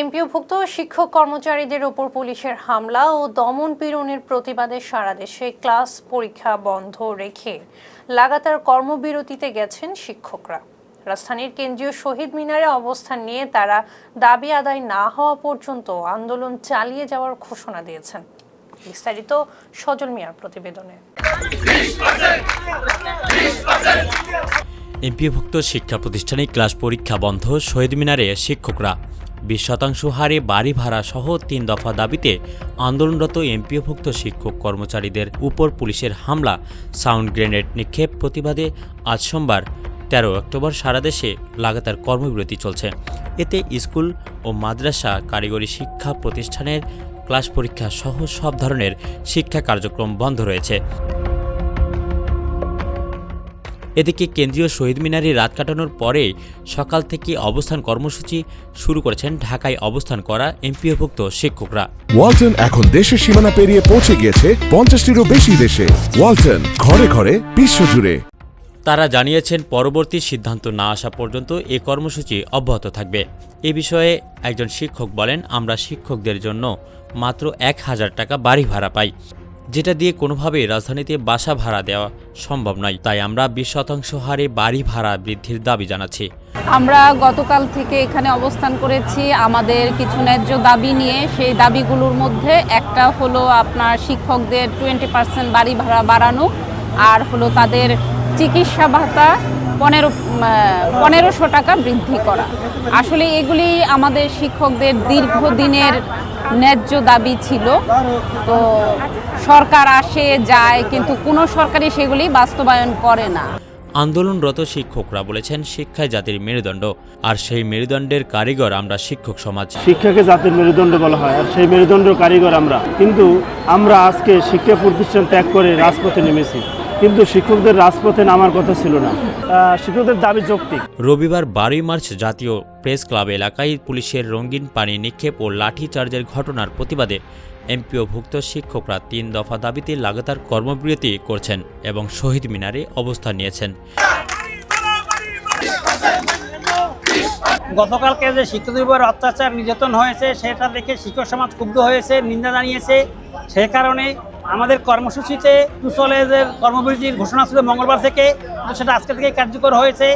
এমপিওভুক্ত শিক্ষক কর্মচারীদের ওপর পুলিশের হামলা ও দমন পীড়নের প্রতিবাদে সারা দেশে ক্লাস পরীক্ষা বন্ধ রেখে লাগাতার কর্মবিরতিতে গেছেন শিক্ষকরা। রাজধানীর কেন্দ্রীয় শহীদ মিনারে অবস্থান নিয়ে তারা দাবি আদায় না হওয়া পর্যন্ত আন্দোলন চালিয়ে যাওয়ার ঘোষণা দিয়েছেন। বিস্তারিত সজল মিয়ার প্রতিবেদনে। এমপিভুক্ত শিক্ষা প্রতিষ্ঠানে ক্লাস পরীক্ষা বন্ধ শহীদ মিনারে শিক্ষকরা। বিশ শতাংশ হারে বাড়ি ভাড়া সহ তিন দফা দাবিতে আন্দোলনরত এমপিওভুক্ত শিক্ষক কর্মচারীদের উপর পুলিশের হামলা। সাউন্ড গ্রেনেড নিক্ষেপ প্রতিবাদে আজ সোমবার, তেরো অক্টোবর সারা দেশে লাগাতার কর্মবিরতি চলছে। এতে স্কুল ও মাদ্রাসা কারিগরি শিক্ষা প্রতিষ্ঠানের ক্লাস পরীক্ষা সহ সব ধরনের শিক্ষা কার্যক্রম বন্ধ রয়েছে। এদিকে কেন্দ্রীয় শহীদ মিনারে রাত কাটানোর পরে সকাল থেকে অবস্থান কর্মসূচি শুরু করেছেন ঢাকায় অবস্থান করা এমপিওভুক্ত শিক্ষকরা। ওয়ালটন এখন দেশের সীমানা পেরিয়ে পৌঁছে গিয়েছে পঞ্চাশটিরও বেশি দেশে। ওয়ালটন ঘরে ঘরে বিশ্বজুড়ে তারা জানিয়েছেন পরবর্তী সিদ্ধান্ত না আসা পর্যন্ত এ কর্মসূচি অব্যাহত থাকবে। এ বিষয়ে একজন শিক্ষক বলেন আমরা শিক্ষকদের জন্য মাত্র এক হাজার টাকা বাড়ি ভাড়া পাই যেটা দিয়ে কোনোভাবেই রাজধানীতে বাসা ভাড়া দেওয়া সম্ভব নয়। তাই আমরা বিশ শতাংশ হারে বাড়ি ভাড়া বৃদ্ধির দাবি জানাচ্ছি। আমরা গতকাল থেকে এখানে অবস্থান করেছি। আমাদের কিছু ন্যায্য দাবি নিয়ে সেই দাবিগুলোর মধ্যে একটা হলো আপনার শিক্ষকদের টোয়েন্টি পার্সেন্ট বাড়ি ভাড়া বাড়ানো, আর হলো তাদের চিকিৎসা ভাতা পনেরো পনেরোশো টাকা বৃদ্ধি করা। আসলে এগুলি আমাদের শিক্ষকদের দীর্ঘদিনের ন্যায্য দাবি ছিল। তো সরকার আসে যায় কিন্তু কোনো সরকারই সেগুলি বাস্তবায়ন করে না। আন্দোলনরত শিক্ষকরা বলেছেন শিক্ষায় জাতির মেরুদণ্ড আর সেই মেরুদণ্ডের কারিগর আমরা শিক্ষক সমাজ। শিক্ষাকে জাতির মেরুদণ্ড বলা হয় আর সেই মেরুদণ্ড কারিগর আমরা। কিন্তু আমরা আজকে শিক্ষা প্রতিষ্ঠান ত্যাগ করে রাজপথে নেমেছি। কিন্তু শিক্ষকদের রাজপথে নামার কথা ছিল না। শিক্ষকদের দাবি যৌক্তিক। রবিবার বারোই মার্চ জাতীয় প্রেস ক্লাব এলাকায় পুলিশের রঙিন পানি নিক্ষেপ ও লাঠিচার্জের ঘটনার প্রতিবাদে এমপিওভুক্ত শিক্ষকরা তিন দফা দাবিতে লাগাতার কর্মবিরতি করছেন এবং শহীদ মিনারে অবস্থান নিয়েছেন। গতকালকে যে শিক্ষকদের উপর অত্যাচার নির্যাতন হয়েছে সেটা দেখে শিক্ষক সমাজ ক্ষুব্ধ হয়েছে নিন্দা জানিয়েছে। সে কারণে আমাদের কর্মসূচিতে টুসলেজের কর্মবিরতির ঘোষণা ছিল মঙ্গলবার থেকে সেটা আজকে থেকে কার্যকর হয়েছে।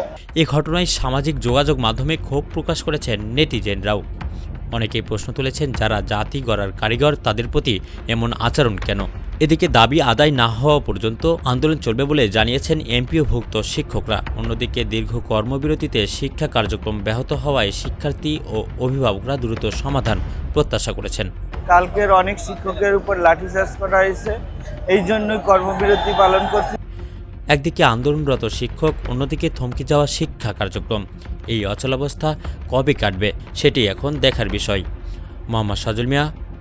এ ঘটনায় সামাজিক যোগাযোগ মাধ্যমে ক্ষোভ প্রকাশ করেছেন নেটিজেনরাও। অনেকেই প্রশ্ন তুলেছেন, যারা জাতি গড়ার কারিগর তাদের প্রতি এমন আচরণ কেন? এদিকে দাবি আদায় না হওয়া পর্যন্ত আন্দোলন চলবে বলে জানিয়েছেন এমপিওভুক্ত শিক্ষকরা। অন্যদিকে দীর্ঘ কর্মবিরতিতে শিক্ষা কার্যক্রম ব্যাহত হওয়ায় শিক্ষার্থী ও অভিভাবকরা দ্রুত সমাধান প্রত্যাশা করেছেন। কালকের অনেক শিক্ষকের উপর লাঠিচার্জ করা হয়েছে। এই জন্যই কর্মবিরতি পালন করছি। একদিকে আন্দোলনরত শিক্ষক অন্যদিকে থমকে যাওয়া শিক্ষা কার্যক্রম। এই অচলাবস্থা কবে কাটবে সেটি এখন দেখার বিষয়। Mohammad Sajul Mia